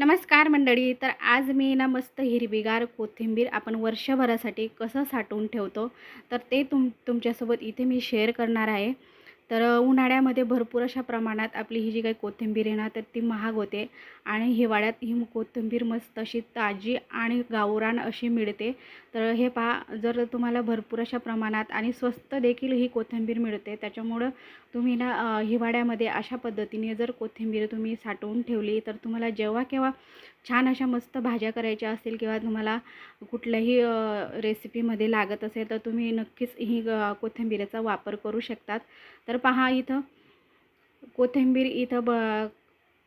नमस्कार मंडळी तर आज मी ना मस्त हिरवीगार कोथिंबीर आपण वर्षभरासाठी कसं साठवून ठेवतो तर ते तुम तुमच्यासोबत इथे मी शेअर करणार आहे. तर उन्हाळ्यामध्ये भरपूर अशा प्रमाणात आपली ही जी काही कोथिंबीर आहे ना तर ती महाग होते आणि हिवाळ्यात ही कोथिंबीर मस्त अशी ताजी आणि गावरान अशी मिळते. तर हे पहा जर तुम्हाला भरपूर अशा प्रमाणात आणि स्वस्त देखील ही कोथिंबीर मिळते त्याच्यामुळं तुम्ही ना हिवाळ्यामध्ये अशा पद्धतीने जर कोथिंबीर तुम्ही साठवून ठेवली तर तुम्हाला जेव्हा केव्हा छान अशा मस्त भाज्या करायच्या असतील किंवा तुम्हाला कुठल्याही रेसिपीमध्ये लागत असेल तर तुम्ही नक्कीच ही ग कोथिंबीरीचा वापर करू शकतात. तर पहा इथं कोथिंबीर इथं ब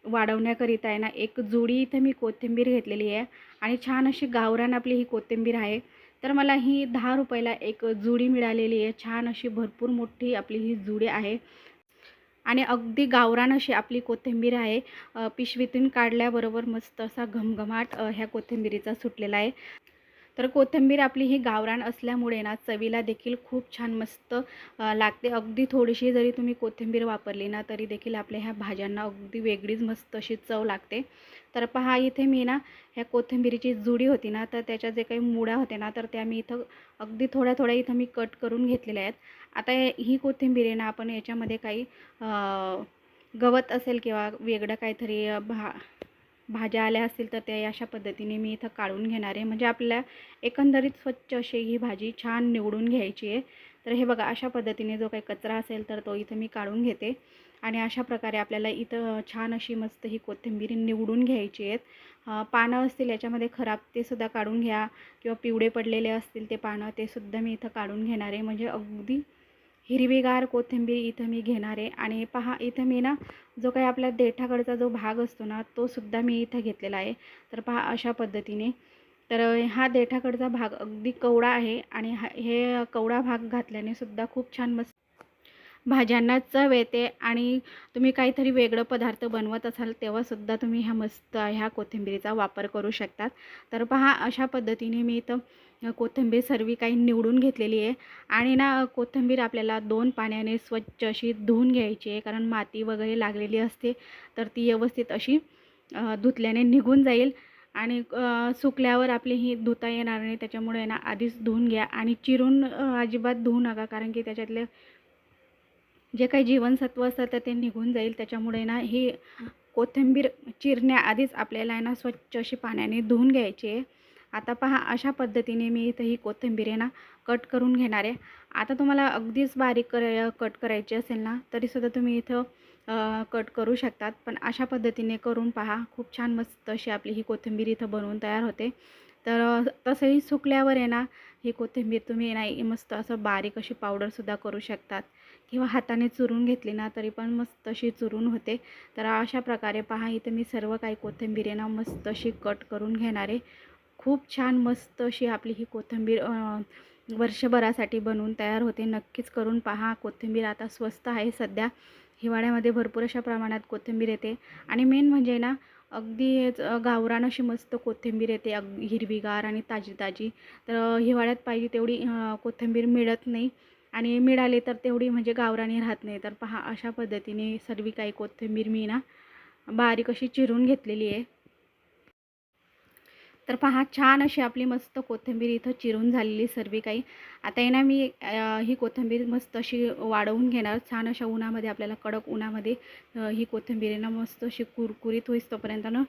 वाढवण्याकरिता आहे ना एक जुडी इथं मी कोथिंबीर घेतलेली आहे आणि छान अशी गावरान आपली ही कोथिंबीर आहे. तर मला ही दहा रुपयाला एक जुडी मिळालेली आहे. छान अशी भरपूर मोठी आपली ही जुडी आहे. आणि अगदी गावरान अशी आपली कोथिंबीर आहे. पिशवीतून काढल्याबरोबर मस्त असा घमघमाट ह्या कोथिंबीरीचा सुटलेला आहे. तर कोथिंबीर आपली ही गावरान असल्यामुळे ना चवीला देखील खूप छान मस्त लागते. अगदी थोडीशी जरी तुम्ही कोथिंबीर वापरली ना तरी देखील आपल्या ह्या भाज्यांना अगदी वेगळीच मस्त अशी चव लागते. तर पहा इथे मी ना ह्या कोथिंबीरीची जुडी होती ना तर त्याच्या जे काही मुळ्या होते ना तर त्या मी इथं अगदी थोड्या थोड्या इथं मी कट करून घेतलेल्या आहेत. आता ही कोथिंबीर ना आपण याच्यामध्ये काही गवत असेल किंवा वेगळं काहीतरी भा भाज्या आल्या असतील तर त्या अशा पद्धतीने मी इथं काढून घेणार आहे. म्हणजे आपल्या एकंदरीत स्वच्छ अशी ही भाजी छान निवडून घ्यायची आहे. तर हे बघा अशा पद्धतीने जो काही कचरा असेल तर तो इथं मी काढून घेते. आणि अशा प्रकारे आपल्याला इथं छान अशी मस्त ही कोथिंबीर निवडून घ्यायची आहेत. पानं असतील याच्यामध्ये खराब ते सुद्धा काढून घ्या किंवा पिवळे पडलेले असतील ते पानं ते सुद्धा मी इथं काढून घेणार आहे. म्हणजे अगदी हिरवीगार कोथिंबीर इथं मी घेणार आहे. आणि पहा इथं मी ना जो काही आपल्या देठाकडचा जो भाग असतो ना तो सुद्धा मी इथं घेतलेला आहे. तर पहा अशा पद्धतीने तर हा देठाकडचा भाग अगदी कवडा आहे आणि हा हे कवडा भाग घातल्याने सुद्धा खूप छान मस्त. भाज्यांना चव येते आणि तुम्ही काहीतरी वेगळं पदार्थ बनवत असाल तेव्हासुद्धा तुम्ही ह्या मस्त ह्या कोथिंबीरीचा वापर करू शकतात. तर पहा अशा पद्धतीने मी इथं कोथिंबीर सर्व काही निवडून घेतलेली आहे. आणि ना कोथिंबीर आपल्याला दोन पाण्याने स्वच्छ अशी धुवून घ्यायची आहे कारण माती वगैरे लागलेली असते तर ती व्यवस्थित अशी धुतल्याने निघून जाईल. आणि सुकल्यावर आपली ही धुता येणार नाही त्याच्यामुळे ना आधीच धुवून घ्या आणि चिरून अजिबात धुवू नका कारण की त्याच्यातले जे काही जीवनसत्व असतात तर ते निघून जाईल. त्याच्यामुळे ना ही कोथिंबीर चिरण्याआधीच आपल्याला आहे ना स्वच्छ अशी पाण्याने धुवून घ्यायची आहे. आता पहा अशा पद्धतीने मी इथं ही कोथिंबीर आहे ना कट करून घेणार आहे. आता तुम्हाला अगदीच बारीक कर कट करायची असेल ना तरीसुद्धा तुम्ही इथं कट करू शकतात. पण अशा पद्धतीने करून पहा. खूप छान मस्त अशी आपली ही कोथिंबीर इथं बनवून तयार होते. तर तसंही सुकल्यावर आहे ना ही कोथिंबीर तुम्ही नाही मस्त असं बारीक अशी पावडरसुद्धा करू शकतात. किंवा हाताने चुरून घेतली ना तरी पण मस्त अशी चुरून होते. तर अशा प्रकारे पहा इथं मी सर्व काही कोथिंबीर आहे ना मस्त अशी कट करून घेणार आहे. खूप छान मस्त अशी आपली ही कोथिंबीर वर्षभरासाठी बनवून तयार होते. नक्कीच करून पहा. कोथिंबीर आता स्वस्त आहे सध्या. हिवाळ्यामध्ये भरपूर अशा प्रमाणात कोथिंबीर येते. आणि मेन म्हणजे ना अगदी गावरान अशी मस्त कोथिंबीर येते अगदी हिरवीगार आणि ताजी ताजी तर हिवाळ्यात पाहिजे तेवढी कोथिंबीर मिळत नाही. आणि मिळाली तर तेवढी म्हणजे गावरानी राहत नाही. तर पहा अशा पद्धतीने सर्व काही कोथिंबीर मी ना बारीक अशी चिरून घेतलेली आहे. तर पहा छान अशी आपली मस्त कोथिंबीर इथं चिरून झालेली सर्व काही. आता आहे ना मी ही कोथिंबीर मस्त अशी वाढवून घेणार. छान अशा उन्हामध्ये आपल्याला कडक उन्हामध्ये ही कोथिंबीर ना मस्त अशी कुरकुरीत होईस तोपर्यंत ना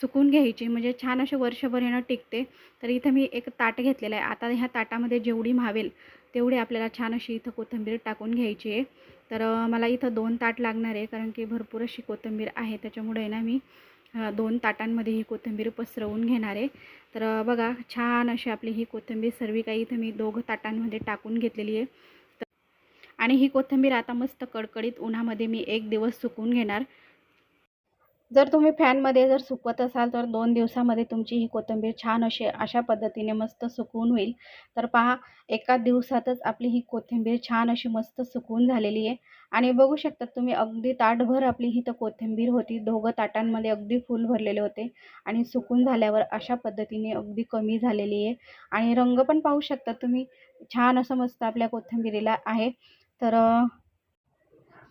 सुकून घ्यायची. म्हणजे छान असे वर्षभर येणं टिकते. तर इथं मी एक ताट घेतलेलं आहे. आता ह्या ताटामध्ये जेवढी म्हावेल तेवढी आपल्याला छान अशी इथं कोथिंबीर टाकून घ्यायची आहे. तर मला इथं दोन ताट लागणार आहे कारण की भरपूर अशी कोथिंबीर आहे. त्याच्यामुळे आहे ना मी दोन ताटांमध्ये ही कोथिंबीर पसरवून घेणार आहे. तर बघा छान अशी आपली ही कोथिंबीर सर्व काही इथं मी दोघं ताटांमध्ये टाकून घेतलेली आहे. आणि ही कोथिंबीर आता मस्त कडकडीत उन्हामध्ये मी एक दिवस सुकवून घेणार. जर तुम्ही फॅनमध्ये जर सुकवत असाल तर दोन दिवसामध्ये तुमची ही कोथिंबीर छान अशी अशा पद्धतीने मस्त सुकवून होईल. तर पहा एका दिवसातच आपली ही कोथिंबीर छान अशी मस्त सुकवून झालेली आहे. आणि बघू शकतात तुम्ही अगदी ताटभर आपली ही तर कोथिंबीर होती. दोघं ताटांमध्ये अगदी फुल भरलेले होते. आणि सुकून झाल्यावर अशा पद्धतीने अगदी कमी झालेली आहे. आणि रंग पण पाहू शकता तुम्ही छान असं मस्त आपल्या कोथिंबीरीला आहे. तर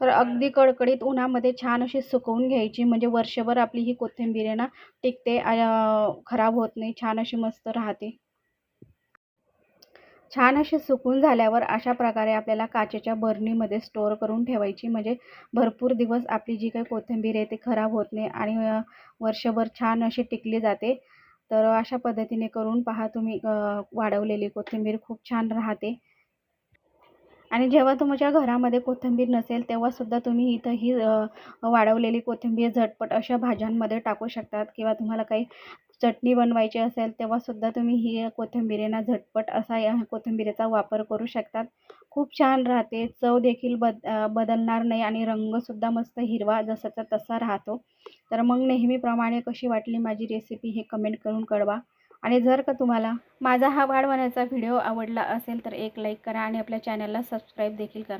तर अगदी कडकडीत उन्हामध्ये छान अशी सुकवून घ्यायची. म्हणजे वर्षभर आपली ही कोथिंबीर आहे ना टिकते खराब होत नाही छान अशी मस्त राहते. छान अशी सुकून झाल्यावर अशा प्रकारे आपल्याला काचेच्या बरणीमध्ये स्टोअर करून ठेवायची. म्हणजे भरपूर दिवस आपली जी काही कोथिंबीर आहे ती खराब होत नाही आणि वर्षभर छान अशी टिकली जाते. तर अशा पद्धतीने करून पहा तुम्ही वाढवलेली कोथिंबीर खूप छान राहते. आणि जेव्हा तुमच्या घरामध्ये कोथिंबीर नसेल तेव्हासुद्धा तुम्ही इथं ही वाढवलेली कोथिंबीर झटपट अशा भाज्यांमध्ये टाकू शकतात किंवा तुम्हाला काही चटणी बनवायची असेल तेव्हासुद्धा तुम्ही ही कोथिंबीरीना झटपट असा या कोथिंबीरीचा वापर करू शकतात. खूप छान राहते. चव देखील बद बदलणार नाही आणि रंगसुद्धा मस्त हिरवा जसाचा तसा राहतो. तर मग नेहमीप्रमाणे कशी वाटली माझी रेसिपी हे कमेंट करून कळवा. आणि जर का तुम्हाला माझा हा वाढवण्याचा व्हिडिओ आवडला असेल तर एक लाईक करा आणि आपल्या चॅनलला सबस्क्राईब देखील करा.